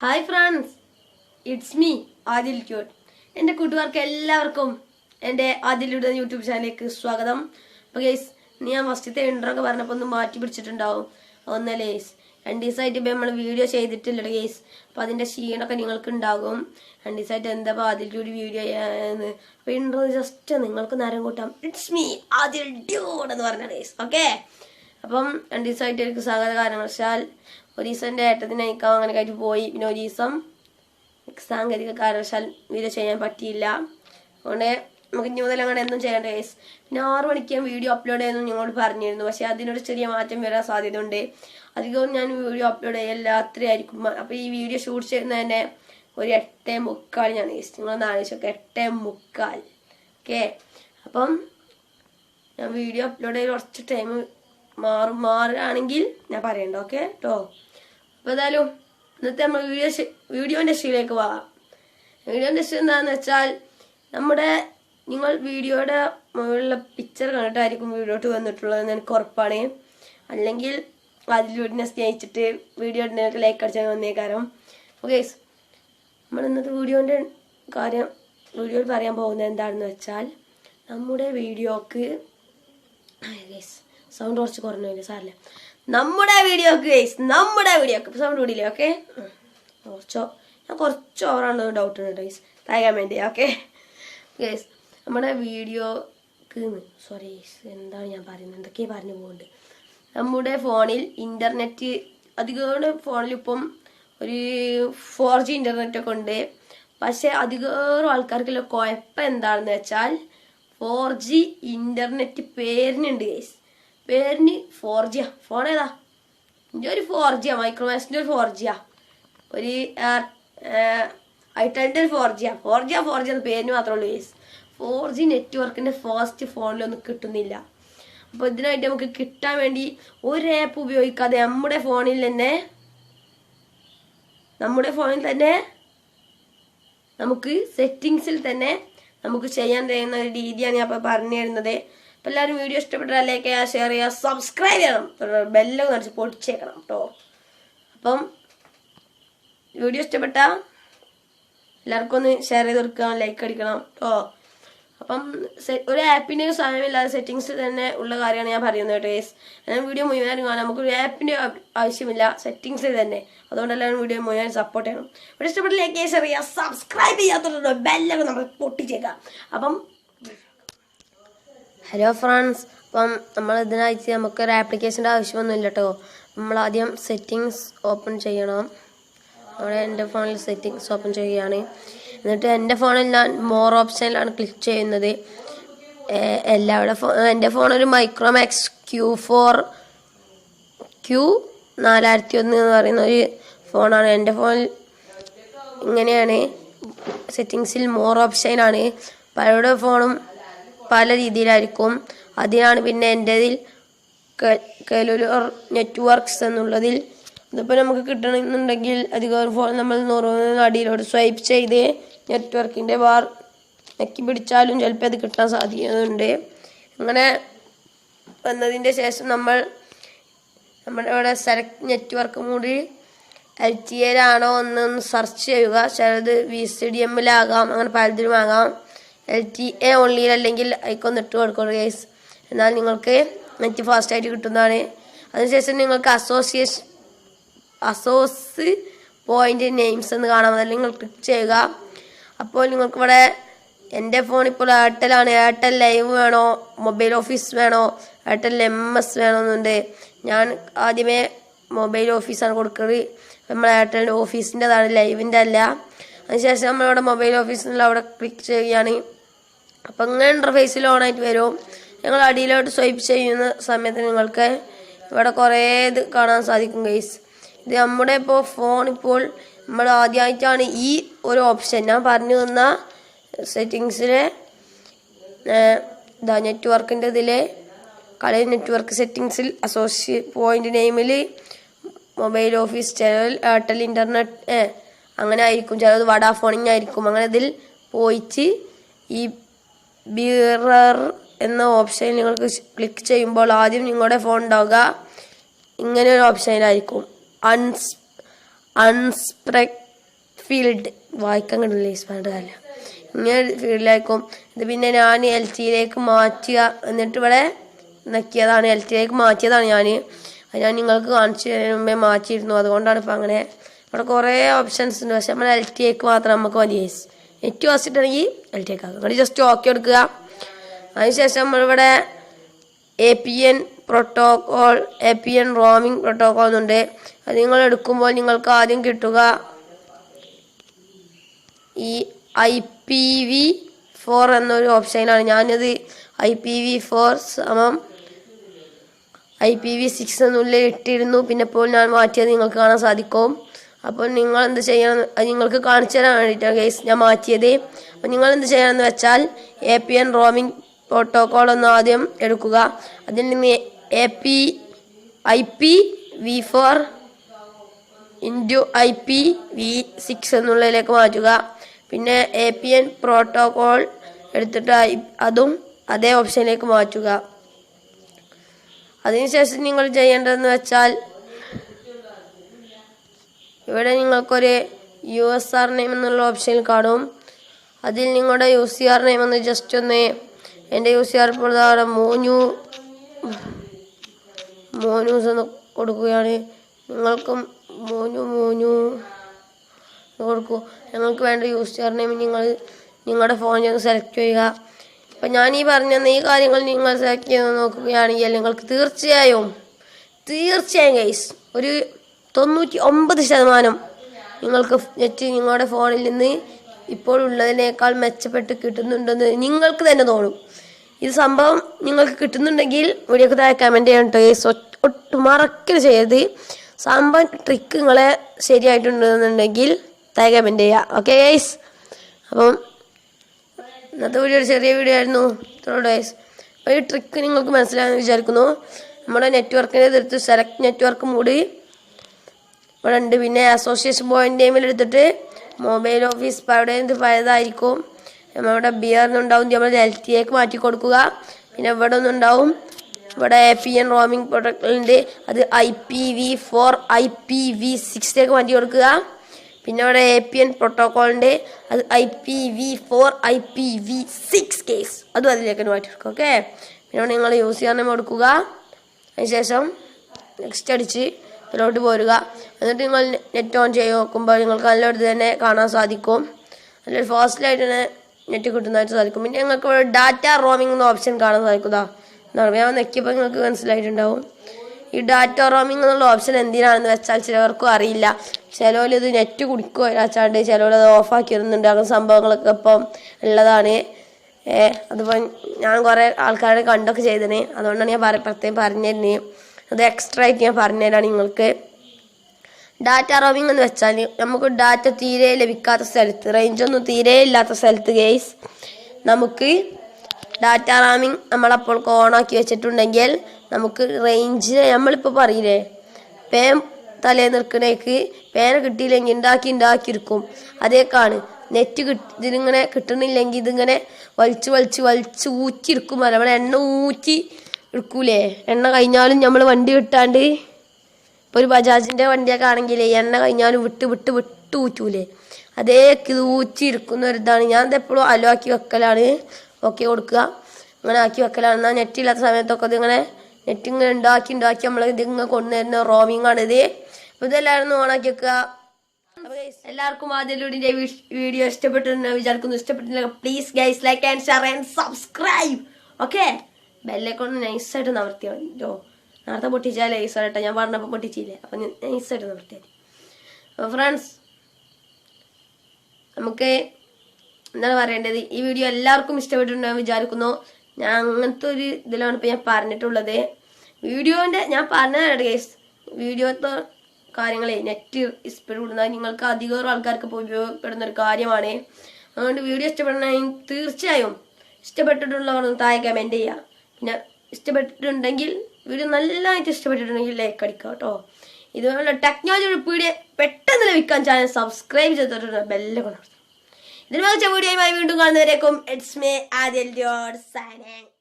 Hi friends it's me Adil cute എന്റെ കൂട്ടുകാർക്ക് എല്ലാവർക്കും എന്റെ ആദിലുടെ യൂട്യൂബ് ചാനലിലേക്ക് സ്വാഗതം. അപ്പോൾ ഗേസ് ഞാൻ ഫസ്റ്റത്തെ ഇൻട്രോ ഒക്കെ പറഞ്ഞപ്പോൾ ഒന്ന് മാറ്റി പിടിച്ചിട്ടുണ്ടാവും. ഒന്നല്ലേ ഗേസ് രണ്ട് ദിവസമായിട്ട് ഇപ്പം നമ്മൾ വീഡിയോ ചെയ്തിട്ടില്ല ഗേസ് അപ്പോൾ അതിന്റെ ക്ഷീണമൊക്കെ നിങ്ങൾക്ക് ഉണ്ടാകും. രണ്ട് ദിവസമായിട്ട് എന്താ ആദിൽ ഒരു വീഡിയോ ചെയ്യാന്ന്. അപ്പോൾ ഇൻട്രോ ജസ്റ്റ് നിങ്ങൾക്ക് നേരം കൂട്ടാം. ഇറ്റ്സ് മീ ആദിൽ ഡ്യൂഡ് എന്ന് പറഞ്ഞ ഗേസ് ഓക്കെ അപ്പം രണ്ട് ദിവസമായിട്ട് എനിക്ക് സകല കാരണവശാൽ ഒരു ദിവസം എന്റെ ഏട്ടത്തിന് അങ്ങനെ കഴിഞ്ഞ് പോയി. പിന്നെ ഒരു ദിവസം സാങ്കേതിക കാരണവശാൽ വീഡിയോ ചെയ്യാൻ പറ്റിയില്ല. അതുകൊണ്ട് നമുക്ക് ഇനി മുതൽ അങ്ങനെ ഒന്നും ചെയ്യേണ്ട കേസ് പിന്നെ ആറു മണിക്ക് വീഡിയോ അപ്ലോഡ് ചെയ്യുന്നു നിങ്ങളോട് പറഞ്ഞിരുന്നു. പക്ഷേ അതിനൊരു ചെറിയ മാറ്റം വരാൻ സാധ്യതയുണ്ട്. അധികവും ഞാൻ വീഡിയോ അപ്ലോഡ് ചെയ്യാൻ രാത്രിയായിരിക്കും അപ്പോൾ ഈ വീഡിയോ ഷൂട്ട് ചെയ്യുന്നതിന്റെ ഒരു എട്ടേ മുക്കാൽ ഞാൻ കേസ് നിങ്ങളൊന്ന് ആലോചിച്ചൊക്കെ എട്ടേ മുക്കാൽ. ഓക്കെ അപ്പം ഞാൻ വീഡിയോ അപ്ലോഡ് ചെയ്ത് കുറച്ച് ടൈം മാറും. മാറുകയാണെങ്കിൽ ഞാൻ പറയണ്ട ഓക്കെ കേട്ടോ? അപ്പോൾ ഏതായാലും ഇന്നത്തെ നമ്മൾ വീഡിയോ വീഡിയോ ഇൻഡസ്ട്രിയിലേക്ക് പോകാം. വീഡിയോ ഇൻഡസ്ട്രി എന്താണെന്ന് വെച്ചാൽ നമ്മുടെ നിങ്ങൾ വീഡിയോയുടെ മുകളിലുള്ള പിക്ചർ കണ്ടിട്ടായിരിക്കും വീഡിയോട്ട് വന്നിട്ടുള്ളത് എനിക്ക് ഉറപ്പാണ്. അല്ലെങ്കിൽ അതിലൂടെ സ്നേഹിച്ചിട്ട് വീഡിയോ ലൈക്ക് അടിച്ചാൽ വന്നേക്കാരം ഓക്കെ നമ്മൾ ഇന്നത്തെ വീഡിയോന്റെ കാര്യം വീഡിയോയിൽ പറയാൻ പോകുന്നത് എന്താണെന്ന് വെച്ചാൽ നമ്മുടെ വീഡിയോക്ക് സൗണ്ട് കുറച്ച് കുറഞ്ഞില്ല സാറില്ല? നമ്മുടെ വീഡിയോക്ക് ഗൈസ് നമ്മുടെ വീഡിയോക്ക്. സൗണ്ട് കൂടിയില്ലേ? ഓക്കെ കുറച്ചോ ഞാൻ കുറച്ച് ഓവറാണ് ഡൗട്ട് ഉണ്ട് ഗൈസ് താഴാൻ വേണ്ടി ഓക്കെ ഗൈസ് നമ്മുടെ വീഡിയോക്ക് സോറി എന്താണ് ഞാൻ പറയുന്നത്? എന്തൊക്കെയാണ് പറഞ്ഞു പോകുന്നുണ്ട് നമ്മുടെ ഫോണിൽ ഇന്റർനെറ്റ് അധികം ഫോണിൽ ഇപ്പം ഒരു ഫോർ ജി ഇന്റർനെറ്റ് ഒക്കെ ഉണ്ട്. പക്ഷെ അധികം ആൾക്കാർക്കുള്ള കുഴപ്പം എന്താണെന്ന് വെച്ചാൽ ഫോർ ജി ഇന്റർനെറ്റ് പേരിനുണ്ട് ഗൈസ് പേരിന് ഫോർ ജിയാ ഫോൺ ഏതാ? എന്റെ ഒരു ഫോർ ജിയാ മൈക്രോമാക്സിന്റെ ഒരു ഫോർ ജിയാ ഒരു ഐറ്റലിന്റെ ഒരു ഫോർ ഫോർജിയ ഫോർ ജിയാ ഫോർ ജി എന്ന പേരിന് മാത്രമേ ഉള്ളൂ യേസ് ഫോർ ജി നെറ്റ്വർക്കിന്റെ ഫാസ്റ്റ് ഫോണിലൊന്നും കിട്ടുന്നില്ല. അപ്പോൾ ഇതിനായിട്ട് നമുക്ക് കിട്ടാൻ വേണ്ടി ഒരു ആപ്പ് ഉപയോഗിക്കാതെ നമ്മുടെ ഫോണിൽ തന്നെ നമ്മുടെ ഫോണിൽ തന്നെ നമുക്ക് സെറ്റിങ്സിൽ തന്നെ നമുക്ക് ചെയ്യാൻ കഴിയുന്ന ഒരു രീതിയാണ് ഞാൻ ഇപ്പോൾ പറഞ്ഞു തരുന്നത്. അപ്പോൾ എല്ലാവരും വീഡിയോ ഇഷ്ടപ്പെട്ടാൽ ലൈക്ക് ചെയ്യുക ഷെയർ ചെയ്യുക സബ്സ്ക്രൈബ് ചെയ്യണം. ബെല്ലൊക്കെ നിറച്ച് പൊടിച്ചേക്കണം കേട്ടോ അപ്പം വീഡിയോ ഇഷ്ടപ്പെട്ട എല്ലാവർക്കും ഒന്ന് ഷെയർ ചെയ്ത് കൊടുക്കുക ലൈക്ക് അടിക്കണം കേട്ടോ അപ്പം ഒരു ആപ്പിന്റെ സമയമില്ലാതെ സെറ്റിങ്സ് തന്നെ ഉള്ള കാര്യമാണ് ഞാൻ പറയുന്നത് കേട്ടോ യേസ് ഞാൻ വീഡിയോ മുഴുവനും കാണാം. നമുക്ക് ഒരു ആപ്പിന്റെ ആവശ്യമില്ല സെറ്റിങ്സ് തന്നെ. അതുകൊണ്ട് എല്ലാവരും വീഡിയോ മുഴുവൻ സപ്പോർട്ട് ചെയ്യണം. ഇവിടെ ഇഷ്ടപ്പെട്ട ലൈക്ക് ഷെയർ സബ്സ്ക്രൈബ് ചെയ്യാത്തുണ്ടോ ബെല്ലൊക്കെ നമ്മൾ പൊട്ടിച്ചേക്കാം അപ്പം ഹലോ ഫ്രണ്ട്സ് അപ്പം നമ്മൾ ഇതിനായിട്ട് നമുക്കൊരു ആപ്ലിക്കേഷന്റെ ആവശ്യമൊന്നുമില്ല കേട്ടോ നമ്മൾ ആദ്യം സെറ്റിങ്സ് ഓപ്പൺ ചെയ്യണം. അവിടെ എന്റെ ഫോണിൽ സെറ്റിങ്സ് ഓപ്പൺ ചെയ്യുകയാണ്. എന്നിട്ട് എന്റെ ഫോണിൽ ഞാൻ മോർ ഓപ്ഷനിലാണ് ക്ലിക്ക് ചെയ്യുന്നത്. എല്ലാവരുടെ ഫോ എന്റെ ഫോണൊരു മൈക്രോമാക്സ് ക്യൂ ഫോർ ക്യൂ നാലായിരത്തി ഒന്ന് എന്ന് പറയുന്ന ഒരു ഫോണാണ് എന്റെ ഫോണിൽ ഇങ്ങനെയാണ്. സെറ്റിങ്സിൽ മോർ ഓപ്ഷനാണ് പലരുടെ ഫോണും പല രീതിയിലായിരിക്കും. അതിനാണ് പിന്നെ എന്റെതിൽ കലൂർ നെറ്റ്വർക്ക്സ് എന്നുള്ളതിൽ ഇതിപ്പോൾ നമുക്ക് കിട്ടണമെന്നുണ്ടെങ്കിൽ അധികം ഫോൺ നമ്മൾ നൂറ് അടിയിലോട്ട് സ്വൈപ്പ് ചെയ്ത് നെറ്റ്വർക്കിന്റെ ബാർ ഞെക്കി പിടിച്ചാലും ചിലപ്പോൾ അത് കിട്ടാൻ സാധ്യതയുണ്ട്. അങ്ങനെ വന്നതിന്റെ ശേഷം നമ്മൾ നമ്മുടെ ഇവിടെ സെലക്ട് നെറ്റ്വർക്ക് മൂടി എൽ ടി എയിലാണോ എന്നൊന്ന് സെർച്ച് ചെയ്യുക. ചിലത് വി സി ഡി എമ്മിലാകാം അങ്ങനെ പലതിലും ആകാം എൽ ടി എ ഓൺലിയിൽ അല്ലെങ്കിൽ ഐക്കോൺ ഇട്ട് കൊടുക്കണം ഗൈസ് എന്നാൽ നിങ്ങൾക്ക് നെറ്റ് ഫാസ്റ്റായിട്ട് കിട്ടുന്നതാണ്. അതിനുശേഷം നിങ്ങൾക്ക് അസോസിയേഷൻ അസോസ് പോയിന്റ് നെയിംസ് എന്ന് കാണാം. അതിൽ നിങ്ങൾ ക്ലിക്ക് ചെയ്യുക. അപ്പോൾ നിങ്ങൾക്ക് ഇവിടെ എന്റെ ഫോൺ ഇപ്പോൾ എയർടെലാണ് എയർടെൽ ലൈവ് വേണോ? മൊബൈൽ ഓഫീസ് വേണോ? എയർടെൽ എം എസ് വേണമെന്നുണ്ട് ഞാൻ ആദ്യമേ മൊബൈൽ ഓഫീസാണ് കൊടുക്കുന്നത് നമ്മൾ എയർടെലിന്റെ ഓഫീസിന്റെതാണ് ലൈവിന്റെ അല്ല അതിനുശേഷം നമ്മളിവിടെ മൊബൈൽ ഓഫീസിനുള്ള അവിടെ ക്ലിക്ക് ചെയ്യുകയാണ്. അപ്പം ഇങ്ങനെ ഇന്റർഫേസിൽ ആയിട്ട് വരും. ഞങ്ങൾ അടിയിലോട്ട് സ്വൈപ്പ് ചെയ്യുന്ന സമയത്ത് നിങ്ങൾക്ക് ഇവിടെ കുറേ ഇത് കാണാൻ സാധിക്കും ഗൈസ് ഇത് നമ്മുടെ ഇപ്പോൾ ഫോൺ ഇപ്പോൾ നമ്മൾ ആദ്യമായിട്ടാണ് ഈ ഒരു ഓപ്ഷൻ ഞാൻ പറഞ്ഞു തന്ന സെറ്റിങ്സിലെ ഇതാ നെറ്റ്വർക്കിന്റെ ഇതിൽ കളി നെറ്റ്വർക്ക് സെറ്റിങ്സിൽ അസോസിയേറ്റ് പോയിന്റ് നെയിമിൽ മൊബൈൽ ഓഫീസ് ചിലർ എയർടെൽ ഇന്റർനെറ്റ് അങ്ങനെ ആയിരിക്കും. ചിലത് വഡാഫോണിങ് ആയിരിക്കും. അങ്ങനെ ഇതിൽ പോയിട്ട് ഈ ബിറർ എന്ന ഓപ്ഷൻ നിങ്ങൾക്ക് ക്ലിക്ക് ചെയ്യുമ്പോൾ ആദ്യം നിങ്ങളുടെ ഫോൺ ഉണ്ടാവുക. ഇങ്ങനെ ഒരു ഓപ്ഷനിലായിരിക്കും അൺസ് അൺസ്പ്രക് ഫീൽഡ് വായിക്കാൻ കിട്ടില്ല കാര്യമില്ല ഇങ്ങനെ ഫീൽഡിലായിരിക്കും ഇത് പിന്നെ ഞാൻ എൽ ടിയിലേക്ക് മാറ്റുക. എന്നിട്ട് ഇവിടെ നക്കിയതാണ്. എൽ ടിയിലേക്ക് മാറ്റിയതാണ് ഞാൻ ഞാൻ നിങ്ങൾക്ക് കാണിച്ചു മുമ്പേ മാറ്റിയിരുന്നു. അതുകൊണ്ടാണ് ഇപ്പം അങ്ങനെ. ഇവിടെ കുറേ ഓപ്ഷൻസ് ഉണ്ട്. പക്ഷെ നമ്മൾ എൽ ടിയിലേക്ക് മാത്രം നമുക്ക് മതി നെറ്റ് വാസിട്ടാണെങ്കിൽ എൽ ടി ആക്കുക നിങ്ങൾ ജസ്റ്റ് ഓക്കെ എടുക്കുക. അതിനുശേഷം നമ്മളിവിടെ A P N protocol A P N roaming protocol എന്നുണ്ട്. അത് നിങ്ങൾ എടുക്കുമ്പോൾ നിങ്ങൾക്ക് ആദ്യം കിട്ടുക ഈ ഐ പി വി ഫോർ എന്നൊരു ഓപ്ഷനാണ് ഞാനത് ഐ പി വി ഫോർ സമം ഐ പി വി സിക്സ് എന്നുള്ളിൽ ഇട്ടിരുന്നു. പിന്നെ ഇപ്പോൾ ഞാൻ മാറ്റിയത് നിങ്ങൾക്ക് കാണാൻ സാധിക്കും. അപ്പോൾ നിങ്ങൾ എന്ത് ചെയ്യണം നിങ്ങൾക്ക് കാണിച്ചു തരാൻ വേണ്ടിയിട്ടാണ് ഗൈസ് ഞാൻ മാറ്റിയത്. അപ്പോൾ നിങ്ങൾ എന്ത് ചെയ്യണമെന്ന് വെച്ചാൽ A P N roaming protocol ഒന്ന് ആദ്യം എടുക്കുക. അതിൽ നിന്ന് A P I P V four into I P V six എന്നുള്ളതിലേക്ക് മാറ്റുക. പിന്നെ എ പി എൻ പ്രോട്ടോകോൾ എടുത്തിട്ട് അതും അതേ ഓപ്ഷനിലേക്ക് മാറ്റുക. അതിനുശേഷം നിങ്ങൾ ചെയ്യേണ്ടതെന്ന് വെച്ചാൽ ഇവിടെ നിങ്ങൾക്കൊരു യു എസ് ആർ നെയിം എന്നുള്ള ഓപ്ഷനിൽ കാണും. അതിൽ നിങ്ങളുടെ യു സി ആർ നെയിം ഒന്ന് ജസ്റ്റ് ഒന്ന് എന്റെ യു സി ആർ പ്രധാനം മോനു മോനൂസ് എന്ന് കൊടുക്കുകയാണ്. നിങ്ങൾക്കും മോനു മോനു കൊടുക്കൂ. ഞങ്ങൾക്ക് വേണ്ട യു സി ആർ നെയിം നിങ്ങൾ നിങ്ങളുടെ ഫോണിൽ നിന്ന് സെലക്ട് ചെയ്യുക. അപ്പം ഞാൻ ഈ പറഞ്ഞ ഈ കാര്യങ്ങൾ നിങ്ങൾ സെലക്ട് ചെയ്ത് നോക്കുകയാണെങ്കിൽ നിങ്ങൾക്ക് തീർച്ചയായും തീർച്ചയായും ഗൈസ് ഒരു തൊണ്ണൂറ്റി ഒമ്പത് ശതമാനം നിങ്ങൾക്ക് നെറ്റ് നിങ്ങളുടെ ഫോണിൽ നിന്ന് ഇപ്പോൾ ഉള്ളതിനേക്കാൾ മെച്ചപ്പെട്ട് കിട്ടുന്നുണ്ടെന്ന് നിങ്ങൾക്ക് തന്നെ തോന്നും. ഇത് സംഭവം നിങ്ങൾക്ക് കിട്ടുന്നുണ്ടെങ്കിൽ വീഡിയോക്ക് താഴെ കമന്റ് ചെയ്യണം കേട്ടോ ഗൈസ് ഒട്ടും മറക്കൽ ചെയ്യരുത്. സംഭവം ട്രിക്ക് നിങ്ങളെ ശരിയായിട്ടുണ്ടെന്നുണ്ടെങ്കിൽ താഴെ കമന്റ് ചെയ്യുക ഓക്കെ ഗൈസ് അപ്പം ഇന്നത്തെ വീഡിയോ ഒരു ചെറിയ വീഡിയോ ആയിരുന്നു. ഇത്രയോട് ഗൈസ് അപ്പോൾ ഈ ട്രിക്ക് നിങ്ങൾക്ക് മനസ്സിലായെന്ന് വിചാരിക്കുന്നു. നമ്മുടെ നെറ്റ്വർക്കിന്റെ തീർത്ത് സെലക്ട് നെറ്റ്വർക്ക് മൂടി ഇവിടെ ഉണ്ട് പിന്നെ അസോസിയേഷൻ ടൈമിൽ എടുത്തിട്ട് മൊബൈൽ ഓഫീസ് അവിടെ ഇത് പഴയതായിരിക്കും. നമ്മുടെ ബിയറിനുണ്ടാവും നമ്മൾ എൽ ടി എക്ക് മാറ്റി കൊടുക്കുക. പിന്നെ ഇവിടെ ഒന്നും ഉണ്ടാവും. ഇവിടെ പി എൻ റോമിംഗ് പ്രൊഡക്റ്റുണ്ട് അത് I P V four I P V സിക്സിലേക്ക് മാറ്റി കൊടുക്കുക. പിന്നെ ഇവിടെ എ പി എൻ പ്രോട്ടോക്കോളുണ്ട് അത് I P V four I P V six case അതും അതിലേക്ക് മാറ്റി കൊടുക്കുക ഓക്കെ പിന്നെ നിങ്ങൾ യൂസ് ചെയ്യാൻ കൊടുക്കുക. അതിനുശേഷം നെക്സ്റ്റ് അടിച്ച് ഇതിലോട്ട് പോരുക. എന്നിട്ട് നിങ്ങൾ നെറ്റ് ഓൺ ചെയ്ത് നോക്കുമ്പോൾ നിങ്ങൾക്ക് നല്ലൊരു തന്നെ കാണാൻ സാധിക്കും. നല്ലൊരു ഫാസ്റ്റിലായിട്ട് തന്നെ നെറ്റ് കിട്ടുന്നതായിട്ട് സാധിക്കും. പിന്നെ നിങ്ങൾക്ക് ഡാറ്റ റോമിംഗ് എന്ന ഓപ്ഷൻ കാണാൻ സാധിക്കുന്നതാ എന്താണ് ഞാൻ നെക്കിയപ്പോൾ നിങ്ങൾക്ക് മനസ്സിലായിട്ടുണ്ടാവും. ഈ ഡാറ്റ റോമിംഗ് എന്നുള്ള ഓപ്ഷൻ എന്തിനാണെന്ന് വെച്ചാൽ ചിലവർക്കും അറിയില്ല. ചിലവരിത് നെറ്റ് കുടിക്കുക വെച്ചാണ്ട് ചിലവരത് ഓഫാക്കി വരുന്നുണ്ട് അങ്ങനെ സംഭവങ്ങളൊക്കെ ഇപ്പം ഉള്ളതാണ്. ഏഹ് അതിപ്പോൾ ഞാൻ കുറേ ആൾക്കാരെ കണ്ടൊക്കെ ചെയ്തതിന് അതുകൊണ്ടാണ് ഞാൻ പ്രത്യേകം പറഞ്ഞിരുന്നത് അത് എക്സ്ട്രാ ആയിട്ട് ഞാൻ പറഞ്ഞുതരാം നിങ്ങൾക്ക്. ഡാറ്റ റോമിംഗ് എന്ന് വെച്ചാൽ നമുക്ക് ഡാറ്റ തീരെ ലഭിക്കാത്ത സ്ഥലത്ത് റേഞ്ചൊന്നും തീരെ ഇല്ലാത്ത സ്ഥലത്ത് ഗെയ്സ് നമുക്ക് ഡാറ്റ റാമിംഗ് നമ്മളപ്പോൾ ഓണാക്കി വെച്ചിട്ടുണ്ടെങ്കിൽ നമുക്ക് റേഞ്ചിന് നമ്മളിപ്പോൾ പറയില്ലേ? പേൻ തലേ നിൽക്കണേക്ക് പേന കിട്ടിയില്ലെങ്കിൽ ഉണ്ടാക്കി ഉണ്ടാക്കിയിരിക്കും അതേക്കാണ് നെറ്റ് കിട്ടി ഇതിലിങ്ങനെ കിട്ടണില്ലെങ്കിൽ ഇതിങ്ങനെ വലിച്ച് വലിച്ച് വലിച്ച് ഊറ്റിയിരിക്കും നമ്മൾ എണ്ണ ഊറ്റി എടുക്കൂലേ? എണ്ണ കഴിഞ്ഞാലും നമ്മൾ വണ്ടി വിട്ടാണ്ട് ഇപ്പൊ ഒരു ബജാജിന്റെ വണ്ടിയൊക്കെ ആണെങ്കിൽ എണ്ണ കഴിഞ്ഞാലും വിട്ട് വിട്ട് വിട്ട് ഊറ്റൂലേ? അതേ ഊച്ചിരിക്കുന്ന ഒരു ഇതാണ്. ഞാൻ അലോ ആക്കി വെക്കലാണ്. ഓക്കെ കൊടുക്കുക. അങ്ങനെ ആക്കി വെക്കലാണ്. എന്നാൽ നെറ്റ് ഇല്ലാത്ത സമയത്തൊക്കെ ഇതിങ്ങനെ നെറ്റ് ഇങ്ങനെ ഉണ്ടാക്കി ഉണ്ടാക്കി നമ്മൾ ഇതിങ്ങനെ കൊണ്ടുവരുന്ന റോമിംഗ് ആണ് ഇത്. അപ്പോൾ ഇതെല്ലാവരും ഓണാക്കി വെക്കുക. എല്ലാവർക്കും ആദ്യയിലൂടെ വീഡിയോ ഇഷ്ടപ്പെട്ടെന്ന് വിചാരിക്കുന്നു. ഇഷ്ടപ്പെട്ടില്ല please guys like and share and subscribe okay ബെല്ലൊക്കെ കൊണ്ട് നൈസായിട്ട് നവർത്തിയോ നേരത്തെ പൊട്ടിച്ചാൽ നൈസായിട്ടോ ഞാൻ പറഞ്ഞപ്പോൾ പൊട്ടിച്ചില്ലേ? അപ്പം നൈസായിട്ട് നവർത്തിയാൽ അപ്പോൾ ഫ്രണ്ട്സ് നമുക്ക് എന്താണ് പറയേണ്ടത്? ഈ വീഡിയോ എല്ലാവർക്കും ഇഷ്ടപ്പെട്ടിട്ടുണ്ടെന്ന് വിചാരിക്കുന്നു. ഞാൻ അങ്ങനത്തെ ഒരു ഇതിലാണ് ഇപ്പം ഞാൻ പറഞ്ഞിട്ടുള്ളത്. വീഡിയോന്റെ ഞാൻ പറഞ്ഞതാണ് ഗൈസ് വീഡിയോത്തെ കാര്യങ്ങളെ നെറ്റ് ഇഷ്ടപ്പെടുന്നത് നിങ്ങൾക്ക് അധികം ആൾക്കാർക്ക് ഇപ്പോൾ ഉപയോഗപ്പെടുന്ന ഒരു കാര്യമാണ്. അതുകൊണ്ട് വീഡിയോ ഇഷ്ടപ്പെടണമെങ്കിൽ തീർച്ചയായും ഇഷ്ടപ്പെട്ടിട്ടുള്ളവർ താഴെ കമന്റ് ചെയ്യുക പിന്നെ ഇഷ്ടപ്പെട്ടിട്ടുണ്ടെങ്കിൽ വീഡിയോ നല്ലതായിട്ട് ഇഷ്ടപ്പെട്ടിട്ടുണ്ടെങ്കിൽ ലൈക്ക് അടിക്കുക കേട്ടോ. ഇതുപോലെ ടെക്നോളജി വീഡിയോ പെട്ടെന്ന് ലഭിക്കാൻ ചാനൽ സബ്സ്ക്രൈബ് ചെയ്തിട്ടുണ്ട് ബെല്ല് കൊണ്ടു ഇതിന് മികച്ച വീഡിയോയുമായി വീണ്ടും കാണുന്നവരേക്കും ഇറ്റ്സ് മേ ആദ്യ സൈനിങ്